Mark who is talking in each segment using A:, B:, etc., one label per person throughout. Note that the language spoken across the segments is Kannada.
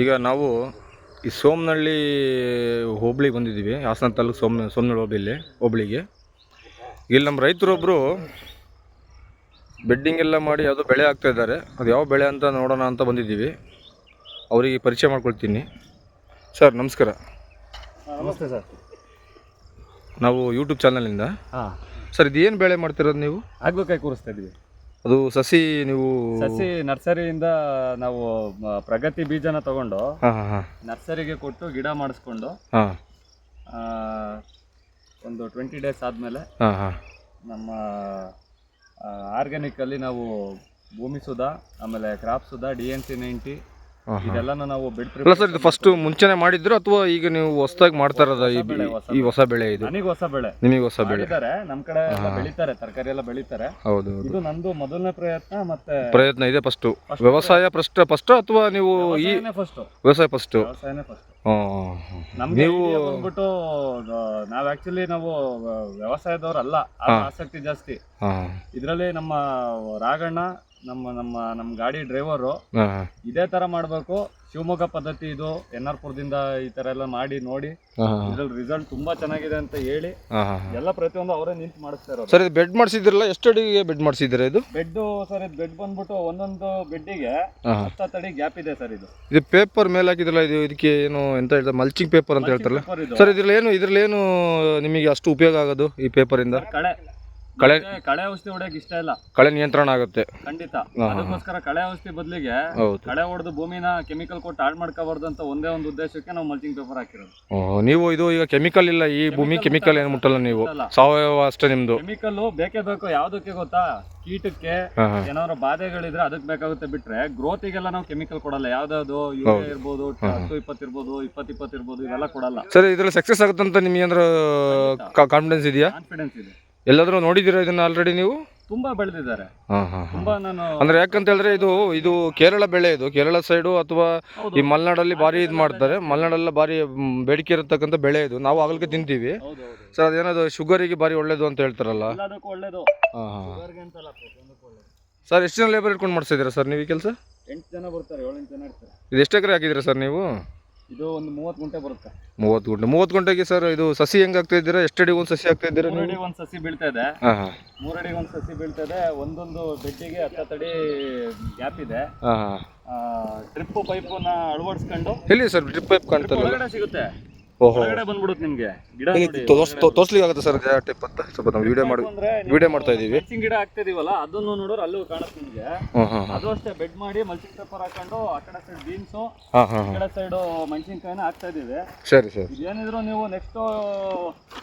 A: ಈಗ ನಾವು ಈ ಸೋಮನಹಳ್ಳಿ ಹೋಬಳಿಗೆ ಬಂದಿದ್ದೀವಿ. ಹಾಸನ ತಾಲೂಕು ಸೋಮ ಸೋಮನಹಳ್ಳಿ ಹೋಬಳಿಲಿ ಹೋಬಳಿಗೆ. ಇಲ್ಲಿ ನಮ್ಮ ರೈತರೊಬ್ಬರು ಬೆಡ್ಡಿಂಗ್ ಎಲ್ಲ ಮಾಡಿ ಯಾವುದೋ ಬೆಳೆ ಹಾಕ್ತಾ ಇದ್ದಾರೆ. ಅದು ಯಾವ ಬೆಳೆ ಅಂತ ನೋಡೋಣ ಅಂತ ಬಂದಿದ್ದೀವಿ. ಅವರಿಗೆ ಪರಿಚಯ ಮಾಡ್ಕೊಳ್ತೀನಿ. ಸರ್ ನಮಸ್ಕಾರ.
B: ನಮಸ್ತೆ ಸರ್.
A: ನಾವು ಯೂಟ್ಯೂಬ್ ಚಾನಲಿಂದ
B: ಹಾಂ.
A: ಸರ್ ಇದು ಏನು ಬೆಳೆ ಮಾಡ್ತಿರೋದು ನೀವು?
B: ಆಗ್ಬೇಕಾಗಿ ಕೂರಿಸ್ತಾ ಇದ್ವಿ
A: ಅದು ಸಸಿ ನೀವು
B: ಸಸಿ ನರ್ಸರಿಯಿಂದ ನಾವು ಪ್ರಗತಿ ಬೀಜನ ತಗೊಂಡು ನರ್ಸರಿಗೆ ಕೊಟ್ಟು ಗಿಡ ಮಾಡಿಸ್ಕೊಂಡು ಒಂದು ಟ್ವೆಂಟಿ ಡೇಸ್ ಆದಮೇಲೆ ನಮ್ಮ ಆರ್ಗ್ಯಾನಿಕ್ ಆರ್ಗ್ಯಾನಿಕಲ್ಲಿ ನಾವು ಭೂಮಿ ಸುಧಾ ಆಮೇಲೆ crop Sudha D N C ninety ಇದೆಲ್ಲನೂ ನಾವು ಬೆಡ್
A: ಅಲ್ಲ ಸರ್ ಇದು ಫಸ್ಟ್ ಮುಂಚೆನೆ ಮಾಡಿದ್ರು ಅಥವಾ ಈಗ ನೀವು ಹೊಸದಾಗಿ ಮಾಡ್ತಾ ಇರೋದ ಈ
B: ಬೆಳೆ, ಹೊಸ
A: ಈ ಹೊಸ ಬೆಳೆ ಇದು?
B: ನನಗೆ ಹೊಸ ಬೆಳೆ.
A: ನಿಮಗೆ ಹೊಸ ಬೆಳೆ.
B: ಬೆಳಿತಾರೆ ನಮ್ಮ ಕಡೆ ಎಲ್ಲ ಬೆಳಿತಾರೆ ತರಕಾರಿ ಎಲ್ಲ ಬೆಳಿತಾರೆ.
A: ಹೌದು ಹೌದು.
B: ಇದು ನಂದು ಮೊದಲನೇ ಪ್ರಯತ್ನ ಮತ್ತೆ
A: ಪ್ರಯತ್ನ ಇದೆ ಫಸ್ಟ್ ವ್ಯವಸಾಯ ಫಸ್ಟ್ ಫಸ್ಟ್ ಅಥವಾ ನೀವು ಈ
B: ಫಸ್ಟ್
A: ವ್ಯವಸಾಯ ಫಸ್ಟು
B: ವ್ಯವಸಾಯನೇ ಫಸ್ಟ್
A: ನೀವು
B: idea ಬಂದ್ಬಿಟ್ಟು ಆ, ನಾವ್ ಆಕ್ಚುಲಿ ನಾವು ವ್ಯವಸಾಯದವ್ರಲ್ಲ ಆದ್ರೆ ಆಸಕ್ತಿ ಜಾಸ್ತಿ. ಇದ್ರಲ್ಲಿ ನಮ್ಮ ರಾಘಣ್ಣ ನಮ್ಮ ನಮ್ಮ ನಮ್ಮ ಗಾಡಿ ಡ್ರೈವರು ಇದೇ ತರ ಮಾಡ್ಬೇಕು. ಶಿವಮೊಗ್ಗ ಪದ್ಧತಿ ಇದು ಎನ್ ಆರ್ ಪುರದಿಂದ ಈ ತರ ಎಲ್ಲ ಮಾಡಿ ನೋಡಿ. ಇದ್ರಲ್ಲಿ ರಿಸಲ್ಟ್ ತುಂಬಾ ಚೆನ್ನಾಗಿದೆ ಅಂತ ಹೇಳಿ ಎಲ್ಲ ಪ್ರತಿಯೊಂದು ಅವರೇ ನಿಂತು ಮಾಡಿಸ್ತಾ ಇರೋದು.
A: ಸರ್ ಇದು ಬೆಡ್ ಮಾಡಿಸಿದ್ರಲ್ಲ ಎಷ್ಟು ಅಡಿಗೆ ಬೆಡ್ ಮಾಡಿಸಿದ್ರೆ ಇದು?
B: ಬೆಡ್ ಸರ್ ಇದು ಬೆಡ್ ಬಂದ್ಬಿಟ್ಟು ಒಂದೊಂದು ಬೆಡ್ಡಿಗೆ
A: ಹತ್ತತ್ತು
B: ಅಡಿ ಗ್ಯಾಪ್ ಇದೆ ಸರ್ ಇದು.
A: ಇದು ಪೇಪರ್ ಮೇಲೆ ಹಾಕಿದ್ರಲ್ಲ ಇದು ಇದಕ್ಕೆ ಏನು ಎಂತ ಹೇಳ್ತಾರೆ ಮಲ್ಚಿಂಗ್ ಪೇಪರ್ ಅಂತ ಹೇಳ್ತಾರಲ್ಲ? ಸರ್ ಇದ್ರಲ್ಲಿ ಏನು ಇದ್ರಲ್ಲಿ ಏನು ನಿಮಗೆ ಅಷ್ಟು ಉಪಯೋಗ ಆಗೋದು ಈ ಪೇಪರ್
B: ಇಂದ?
A: ಕಳೆ
B: ಕಳೆ ಕಳೆ ಔಷಧಿ ಹೊಡೆಯಕ್ ಇಷ್ಟ ಇಲ್ಲ.
A: ಕಳೆ ನಿಯಂತ್ರಣ ಆಗುತ್ತೆ.
B: ಖಂಡಿತ. ಅದಕ್ಕೋಸ್ಕರ ಕಳೆ ಔಷಧಿ ಬದಲಿಗೆ ಕಳೆ ಹೊಡೆದು ಭೂಮಿನ ಕೆಮಿಕಲ್ ಕೊಟ್ಟು ಹಾಳು ಮಾಡ್ಕೋಬಾರ್ದು ಅಂತ ಒಂದೇ ಒಂದು ಉದ್ದೇಶಕ್ಕೆ ನಾವು ಮಲ್ಚಿಂಗ್ ಪೇಪರ್ ಹಾಕಿರೋದು.
A: ನೀವು ಇದು ಈಗ ಕೆಮಿಕಲ್ ಇಲ್ಲ ಈ ಭೂಮಿ ಕೆಮಿಕಲ್ ಏನು ಮುಟ್ಟಲ್ಲ ನೀವು. ಸಾವಯವ ಅಷ್ಟೇ ನಿಮ್ದು.
B: ಕೆಮಿಕಲ್ ಬೇಕೇ ಬೇಕು ಯಾವ್ದಕ್ಕೆ ಗೊತ್ತಾ? ಕೀಟಕ್ಕೆ ಏನಾದ್ರು ಬಾಧೆಗಳಿದ್ರೆ ಅದಕ್ಕೆ ಬೇಕಾಗುತ್ತೆ ಬಿಟ್ರೆ ಗ್ರೋತಿಗೆಲ್ಲ ನಾವು ಕೆಮಿಕಲ್ ಕೊಡಲ್ಲ. ಯಾವ್ದಾದ್ರು ಯೂರಿಯಾ ಇರ್ಬೋದು ಹತ್ತು ಇಪ್ಪತ್ತು ಇರ್ಬೋದು ಇಪ್ಪತ್ತು ಇಪ್ಪತ್ತು ಇರ್ಬೋದು ಇವೆಲ್ಲ ಕೊಡಲ್ಲ.
A: ಸರಿ ಇದ್ರಲ್ಲಿ ಸಕ್ಸಸ್ ಆಗುತ್ತಂತ ನಿಮ್ಗೆ ಏನಾದ್ರು ಕಾನ್ಫಿಡೆನ್ಸ್ ಇದೆಯಾ?
B: ಕಾನ್ಫಿಡೆನ್ಸ್ ಇದೆ.
A: ಎಲ್ಲಾದ್ರೂ ನೋಡಿದ್ದೀರಾ ಇದನ್ನ ಆಲ್ರೆಡಿ ನೀವು?
B: ತುಂಬಾ ಬೆಳೆದಿದ್ದಾರೆ.
A: ಹಾಂ ಹಾಂ ಹಾಂ.
B: ತುಂಬಾ ನಾನು
A: ಅಂದ್ರೆ ಯಾಕಂತ ಹೇಳಿದ್ರೆ ಇದು ಇದು ಕೇರಳ ಬೆಳೆ ಇದು. ಕೇರಳ ಸೈಡು ಅಥವಾ ಈ ಮಲೆನಾಡಲ್ಲಿ ಭಾರಿ ಇದು ಮಾಡ್ತಾರೆ. ಮಲೆನಾಡಲ್ಲ ಭಾರಿ ಮ್, ಬೇಡಿಕೆ ಇರತಕ್ಕಂಥ ಬೆಳೆ ಇದು. ನಾವು ಆಗಲಿಕ್ಕೆ ತಿಂತೀವಿ.
B: ಹೌದು ಹೌದು.
A: ಸರ್ ಅದೇನದು ಶುಗರಿಗೆ ಭಾರಿ ಒಳ್ಳೇದು ಅಂತ ಹೇಳ್ತಾರಲ್ಲ?
B: ಎಲ್ಲದಕ್ಕೂ ಒಳ್ಳೇದು.
A: ಹಾಂ ಹಾಂ ಸರ್ ಎಷ್ಟು ಜನ ಲೇಬರ್ ಇಟ್ಕೊಂಡು ಮಾಡ್ಸಿದ್ದೀರಾ ಸರ್ ನೀವು ಈ ಕೆಲಸ?
B: ಎಂಟು ಜನ ಬರ್ತಾರೆ ಏಳೆಂಟು ಜನ ಇರ್ತಾರೆ.
A: ಇದು ಎಷ್ಟು ಎಕರೆ ಹಾಕಿದ್ದೀರಾ ಸರ್ ನೀವು?
B: ಇದು ಒಂದು ಮೂವತ್ತು ಗುಂಟೆ ಬರುತ್ತೆ.
A: ಮೂವತ್ತು ಗುಂಟೆ. ಮೂವತ್ತು ಗುಂಟೆಗೆ ಸರ್ ಇದು ಸಸಿ ಹೆಂಗಾಗ್ತಾ ಇದ್ದೀರಾ? ಎಷ್ಟು ಅಡಿ ಒಂದು ಸಸಿ ಆಗ್ತಾ ಇದ್ದೀರಾ ನೀವು?
B: ಮೂರಡಿ ಒಂದು ಸಸಿ ಬೀಳ್ತಾ ಇದೆ.
A: ಹಾಂ ಹಾಂ.
B: ಮೂರಡಿ ಒಂದು ಸಸಿ ಬೀಳ್ತಾ ಇದೆ. ಒಂದೊಂದು ಬೆಡ್ಡಿಗೆ ಹತ್ತಡಿ ಗ್ಯಾಪ್ ಇದೆ.
A: ಹಾಂ ಹಾಂ.
B: ಟ್ರಿಪ್ ಪೈಪನ್ನ ಅಳವಡಿಸ್ಕೊಂಡು
A: ಎಲ್ಲಿ ಸರ್ ಡ್ರಿಪ್ ಪೈಪ್ ಕಾಣ್ತಾರೆ
B: ಒಳಗಡೆ ಸಿಗುತ್ತೆ.
A: ಓಹೋ.
B: ಒಳಗಡೆ ಬಂದ್ಬಿಡುತ್ತೆ ನಿಮ್ಗೆ. ಗಿಡ ನೋಡಿ
A: ತೋರಿಸ್ಲಿಕ್ಕೆ ಆಗುತ್ತೆ ಸರ್ ಟೈಪ್ ಅಂತ? ಸ್ವಲ್ಪ ನಾವು ವಿಡಿಯೋ ಮಾಡಿ
B: ಅಂದ್ರೆ
A: ವಿಡಿಯೋ ಮಾಡ್ತಾ ಇದೀವಿ.
B: ಮೆಣಸಿನ ಗಿಡ ಹಾಕ್ತಾ ಇದೀವಲ್ಲ ಅದನ್ನು ನೋಡೋರು ಅಲ್ಲೂ ಕಾಣುತ್ತೆ ನಿಮ್ಗೆ.
A: ಹಾಂ ಹಾಂ ಹಾಂ
B: ಅದು ಅಷ್ಟೇ ಬೆಡ್ ಮಾಡಿ ಮಲ್ಚಿಂಗ್ ಪೇಪರ್ ಹಾಕೊಂಡು ಆ ಕಡೆ ಸೈಡ್ ಬೀನ್ಸ್
A: ಹಾಂ ಹಾಂ
B: ಈ
A: ಹಾಂ
B: ಕಡೆ ಸೈಡ್ ಮೆಣಸಿನ್ಕಾಯಿನ ಹಾಕ್ತಾ ಇದೀವಿ.
A: ಸರಿ ಸರ್.
B: ಇದೇನಿದ್ರು ನೀವು ನೆಕ್ಸ್ಟ್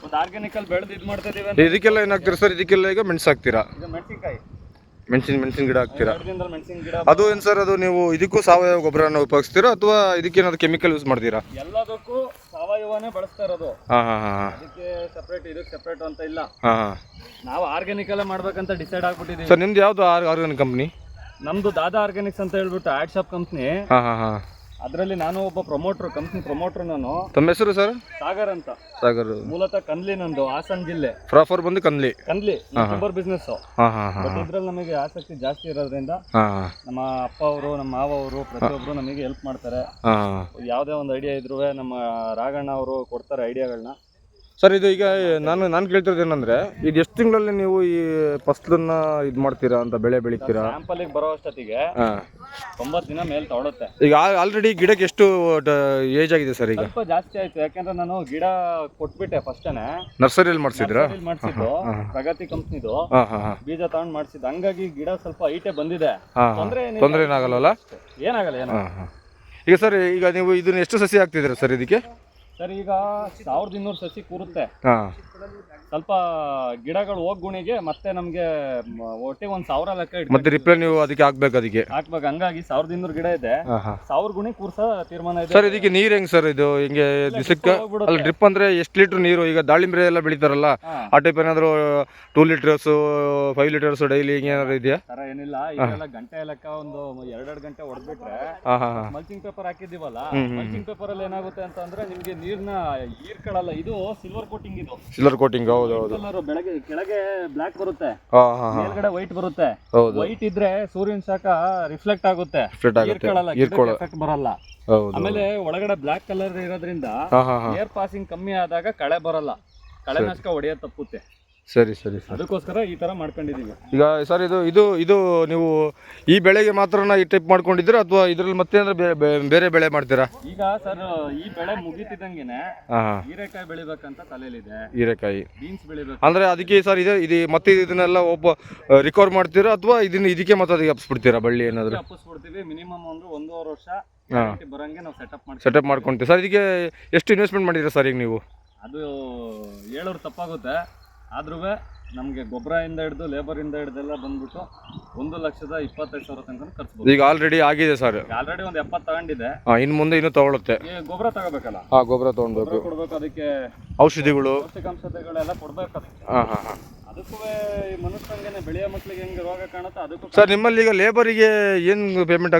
B: ಒಂದು ಆರ್ಗ್ಯಾನಿಕಲ್ ಬೆಳೆದು ಇದು ಮಾಡ್ತಾ ಇದೀವಿ ಅಂತ.
A: ಇದಕ್ಕೆಲ್ಲ ಏನಾಗ್ತೀರಾ ಸರ್? ಇದಕ್ಕೆಲ್ಲ ಈಗ ಮೆಣಸು ಹಾಕ್ತೀರಾ?
B: ಇದು ಮೆಣಸಿನ್ಕಾಯಿ.
A: ಮೆಣಸಿನ ಮೆಣಸಿನ ಗಿಡ ಹಾಕ್ತೀರಾ?
B: ಗಿಡದಿಂದ ಮೆಣಸಿನ ಗಿಡ
A: ಅದು ಏನ್ ಸರ್ ಅದು ನೀವು ಇದಕ್ಕೂ ಸಾವಯವ ಗೊಬ್ಬರನ ಉಪಯೋಗಿಸ್ತೀರಾ ಅಥವಾ ಇದಕ್ಕೇನಾದ್ರು ಕೆಮಿಕಲ್ ಯೂಸ್ ಮಾಡ್ತೀರಾ?
B: ಎಲ್ಲದಕ್ಕೂ ಸಾವಯವನೇ ಬಳಸ್ತಾ ಇರೋದು.
A: ಹಾಂ ಹಾಂ ಹಾಂ ಹಾಂ.
B: ಅದಕ್ಕೆ ಸಪ್ರೇಟ್ ಇದಕ್ಕೆ ಸಪ್ರೇಟ್ ಅಂತ ಇಲ್ಲ. ನಾವು ಆರ್ಗ್ಯಾನಿಕ್ ಆರ್ಗ್ಯಾನಿಕಲ್ಲೇ ಮಾಡ್ಬೇಕಂತ ಡಿಸೈಡ್ ಆಗ್ಬಿಟ್ಟಿದ್ದೀವಿ
A: ಸರ್ ನಿಮ್ದು ಯಾವ್ದು ಆರ್ ಆರ್ಗಾನಿಕ್ ಕಂಪ್ನಿ
B: ನಮ್ದು ದಾದಾ ಆರ್ಗ್ಯಾನಿಕ್ಸ್ ಅಂತ ಹೇಳ್ಬಿಟ್ಟು ಆಡ್ ಶಾಪ್ ಕಂಪ್ನಿ
A: ಹಾಂ ಹಾಂ ಹಾಂ.
B: ಅದರಲ್ಲಿ ನಾನು ಒಬ್ಬ ಪ್ರಮೋಟರ್ ಕಂಪ್ನಿ ಪ್ರಮೋಟರ್ ನಾನು.
A: ತಮ್ಮ ಹೆಸರು ಸರ್?
B: ಸಾಗರ್ ಅಂತ.
A: ಸಾಗರ್.
B: ಮೂಲತಃ ಕನ್ಲಿ ನಂದು ಹಾಸನ್ ಜಿಲ್ಲೆ.
A: ಪ್ರಾಫರ್ ಬಂದು ಕನ್ಲಿ.
B: ಕನ್ಲಿ ಯೂಟ್ಯೂಬರ್ ಬಿಸ್ನೆಸ್ ಇದ್ರಲ್ಲಿ ನಮಗೆ ಆಸಕ್ತಿ ಜಾಸ್ತಿ ಇರೋದ್ರಿಂದ ನಮ್ಮ ಅಪ್ಪ ಅವರು ನಮ್ಮ ಮಾವ ಅವರು ಪ್ರತಿಯೊಬ್ಬರು ನಮಗೆ ಹೆಲ್ಪ್ ಮಾಡ್ತಾರೆ. ಯಾವುದೇ ಒಂದು ಐಡಿಯಾ ಇದ್ರೂ ನಮ್ಮ ರಾಘಣ್ಣ ಅವರು ಕೊಡ್ತಾರೆ ಐಡಿಯಾಗಳನ್ನ
A: ಸರ್ ಇದು ಈಗ ನಾನು ನಾನು ಕೇಳ್ತಿರೋದು ಏನಂದ್ರೆ ಇದು ಎಷ್ಟು ತಿಂಗಳಲ್ಲಿ ನೀವು ಈ ಫಸ್ಲನ್ನ ಇದು ಮಾಡ್ತೀರಾ ಅಂತ ಬೆಳೆ ಬೆಳಿತೀರಾ?
B: ಸ್ಯಾಂಪಲಿಗೆ ಬರೋ ಅಷ್ಟೊತ್ತಿಗೆ ಒಂಬತ್ತು ದಿನ ಮೇಲೆ ತಗೊಳುತ್ತೆ.
A: ಈಗ ಆಲ್ರೆಡಿ ಗಿಡಕ್ಕೆ ಎಷ್ಟು ಏಜ್ ಆಗಿದೆ ಸರ್ ಈಗ?
B: ಸ್ವಲ್ಪ ಜಾಸ್ತಿ ಆಯ್ತು. ಯಾಕಂದ್ರೆ ನಾನು ಗಿಡ ಕೊಟ್ಬಿಟ್ಟೆ ಫಸ್ಟೇನೆ.
A: ನರ್ಸರಿಯಲ್ಲಿ ಮಾಡಿಸಿದ್ರಾ?
B: ಮಾಡಿಸಿದ್ದು. ಪ್ರಗತಿ ಕಂಪ್ನಿದು.
A: ಹಾಂ ಹಾಂ ಹಾಂ.
B: ಬೀಜ ತಗೊಂಡ್ ಮಾಡಿಸಿದ್ದು. ಹಂಗಾಗಿ ಗಿಡ ಸ್ವಲ್ಪ ಐಟೆ ಬಂದಿದೆ.
A: ಹಾಂ
B: ತೊಂದ್ರೆ ಏನಿಲ್ಲ.
A: ತೊಂದರೆ
B: ಏನಾಗಲ್ಲ ಏನಾಗಲ್ಲ.
A: ಹಾಂ ಹಾಂ. ಈಗ ಸರ್ ಈಗ ನೀವು ಇದನ್ನ ಎಷ್ಟು ಸಸಿ ಹಾಕ್ತಿದ್ದೀರಾ ಸರ್ ಇದಕ್ಕೆ?
B: ಸರ್ ಈಗ ಸಾವಿರದ ಇನ್ನೂರು ಸಸಿ ಕೂರುತ್ತೆ. ಸ್ವಲ್ಪ ಗಿಡಗಳು ಹೋಗ್ ಗುಣಿಗೆ ಮತ್ತೆ ನಮ್ಗೆ ಒಟ್ಟಿಗೆ ಒಂದ್ ಸಾವಿರ ಲೆಕ್ಕ ಇಟ್ಕೊಂಡು
A: ಮತ್ತೆ ರಿಪ್ಲೈ ನೀವು ಅದಕ್ಕೆ ಹಾಕ್ಬೇಕು ಅದಕ್ಕೆ?
B: ಹಾಕ್ಬೇಕು. ಹಂಗಾಗಿ ಸಾವಿರದ ಇನ್ನೂರು ಗಿಡ ಇದೆ.
A: ಹಾಂ ಹಾಂ.
B: ಸಾವಿರ ಗುಣಿ ಕೂರ್ಸ ತೀರ್ಮಾನ ಇದೆ.
A: ಸರ್ ಇದಕ್ಕೆ ನೀರು ಹೆಂಗ್ ಸರ್ ಇದು? ಹಿಂಗೆ ದಿಸಕ್ಕೆ
B: ಹೋಗ್ಬಿಡುತ್ತೆ.
A: ಅಲ್ಲ ಡ್ರಿಪ್ ಅಂದ್ರೆ ಎಷ್ಟು ಲೀಟರ್ ನೀರು? ಈಗ ದಾಳಿಂಬೆ ಎಲ್ಲ ಬೆಳಿತಾರಲ್ಲ
B: ಹಾ.
A: ಆ ಟೈಪ್ ಏನಾದ್ರು two litres five litres daily ಹಿಂಗೆ ಏನಾದ್ರು ಇದೆಯಾ?
B: ತರ ಏನಿಲ್ಲ. ಗಂಟೆ ಲೆಕ್ಕ ಒಂದು ಎರಡೆರಡು ಗಂಟೆ ಹೊಡೆದ್ಬಿಟ್ರೆ
A: ಹಾಂ ಹಾಂ ಹಾಂ.
B: ಮಲ್ಚಿಂಗ್ ಪೇಪರ್ ಹಾಕಿದೀವಲ್ಲ ಮಲ್ಚಿಂಗ್ ಪೇಪರ್ ಅಲ್ಲಿ ಏನಾಗುತ್ತೆ ಅಂತ ಅಂದ್ರೆ ನಿಮ್ಗೆ ನೀರ್ನ ಹೀರ್ಕೊಳ್ಳಲ್ಲ ಇದು ಸಿಲ್ವರ್ ಕೋಟಿಂಗ್ ಇದು.
A: ಸಿಲ್ಲರ್ ಕೋಟಿಂಗ್ ಹೌದು ಹೌದು.
B: ಕಲರ್ ಬೆಳಗ್ಗೆ ಕೆಳಗೆ ಬ್ಲಾಕ್ ಬರುತ್ತೆ.
A: ಹಾ ಹಾಂ ಹಾಂ.
B: ಮೇಲ್ಗಡೆ ವೈಟ್ ಬರುತ್ತೆ.
A: ಹೌದು.
B: ವೈಟ್ ಇದ್ರೆ ಸೂರ್ಯನ ಶಾಖ ರಿಫ್ಲೆಕ್ಟ್ ಆಗುತ್ತೆ.
A: Reflect ಆಗುತ್ತೆ.
B: ಹೀರ್ಕೊಳ್ಳಲ್ಲ
A: ಹೀರ್ಕೊಳ್ಳ-
B: ಎಫೆಕ್ಟ್ ಬರಲ್ಲ.
A: ಹೌದು
B: ಆಮೇಲೆ ಒಳಗಡೆ ಬ್ಲಾಕ್ ಕಲರ್ ಇರೋದ್ರಿಂದ
A: ಹಾ ಹಾಂ ಹಾಂ.
B: ಏರ್ ಪಾಸಿಂಗ್ ಕಮ್ಮಿ ಆದಾಗ ಕಳೆ ಬರಲ್ಲ. ಕಳೆ ಕಳೆನಾಶಕ ಹೊಡೆಯೋದು ತಪ್ಪುತ್ತೆ.
A: ಸರಿ ಸರಿ ಸರಿ.
B: ಅದಕ್ಕೋಸ್ಕರ ಈ ತರ ಮಾಡ್ಕೊಂಡಿದ್ದೀವಿ.
A: ಈಗ ಸರ್ ಇದು ಇದು ಇದು ನೀವು ಈ ಬೆಳೆಗೆ ಮಾತ್ರ ಈ ಟೈಪ್ ಮಾಡ್ಕೊಂಡಿದ್ದೀರಾ ಅಥವಾ ಇದರಲ್ಲಿ ಮತ್ತೆ ಅಂದ್ರೆ ಬೇರೆ ಬೇರೆ ಬೆಳೆ ಮಾಡ್ತೀರಾ?
B: ಈಗ ಸರ್ ಈ ಬೆಳೆ ಮುಗಿತಿದ್ದಂಗೆನೆ
A: ಹಾಂ
B: ಹೀರೆಕಾಯಿ ಬೆಳಿಬೇಕಂತ ತಲೆಯಲ್ಲಿದೆ.
A: ಹೀರೆಕಾಯಿ.
B: ಬೀನ್ಸ್ ಬೆಳಿಬೇಕು.
A: ಅಂದರೆ ಅದಕ್ಕೆ ಸರ್ ಇದೆ ಇದು ಮತ್ತೆ ಇದನ್ನೆಲ್ಲ ಒಬ್ಬ ರಿಕವರ್ ಮಾಡ್ತೀರಾ ಅಥವಾ ಇದನ್ನ ಇದಕ್ಕೆ ಮತ್ತೆ ಅದಕ್ಕೆ ಹಬ್ಸ್ಬಿಡ್ತೀರಾ ಬಳ್ಳಿ ಏನಾದರೂ?
B: ಹಪ್ಪಿಸ್ಬಿಡ್ತೀವಿ ಮಿನಿಮಮ್ ಒಂದು ಒಂದೂವರೆ ವರ್ಷ ಬರಂಗೆ ನಾವು ಸೆಟಪ್ ಮಾಡ್ತೀವಿ
A: ಸೆಟಪ್ ಮಾಡ್ಕೊಂತೀವಿ. ಸರ್ ಇದಕ್ಕೆ ಎಷ್ಟು ಇನ್ವೆಸ್ಟ್ಮೆಂಟ್ ಮಾಡಿದ್ದೀರಾ ಸರ್ ಈಗ ನೀವು?
B: ಅದು ಹೇಳೋರು ತಪ್ಪಾಗುತ್ತೆ. ಆದ್ರೂ ನಮಗೆ ಗೊಬ್ಬರದಿಂದ ಹಿಡಿದು ಲೇಬರಿಂದ ಹಿಡಿದೆಲ್ಲ ಬಂದ್ಬಿಟ್ಟು ಒಂದು ಲಕ್ಷದ ಇಪ್ಪತ್ತೈದು ಸಾವಿರ ತನಕ ಖರ್ಚು
A: ಈಗ ಆಲ್ರೆಡಿ ಆಗಿದೆ ಸರ್
B: ಆಲ್ರೆಡಿ ಒಂದು ಎಪ್ಪತ್ತು ತಗೊಂಡಿದೆ.
A: ಇನ್ನು ಮುಂದೆ ಇನ್ನು ತಗೊಳುತ್ತೆ.
B: ಈ ಗೊಬ್ಬರ ತಗೋಬೇಕಲ್ಲ?
A: ಹಾ ಗೊಬ್ಬರ
B: ತಗೊಂಡ್ಬೇಕು ಕೊಡ್ಬೇಕು ಅದಕ್ಕೆ
A: ಔಷಧಿಗಳು.
B: ಪೌಷ್ಟಿಕಾಂಶತೆಗಳೆಲ್ಲ ಕೊಡ್ಬೇಕು ಅದಕ್ಕೆ.
A: ಹಾಂ ಹಾಂ ಹಾಂ.
B: ಅದಕ್ಕೂ ಬೆಳೆಯೋ ಮಕ್ಳಿಗೆ ಹೆಂಗೆ ರೋಗ ಕಾಣುತ್ತೆ ಅದಕ್ಕೂ
A: ಸರ್ ನಿಮ್ಮಲ್ಲಿ ಈಗ ಲೇಬರಿಗೆ ಏನು ಪೇಮೆಂಟ್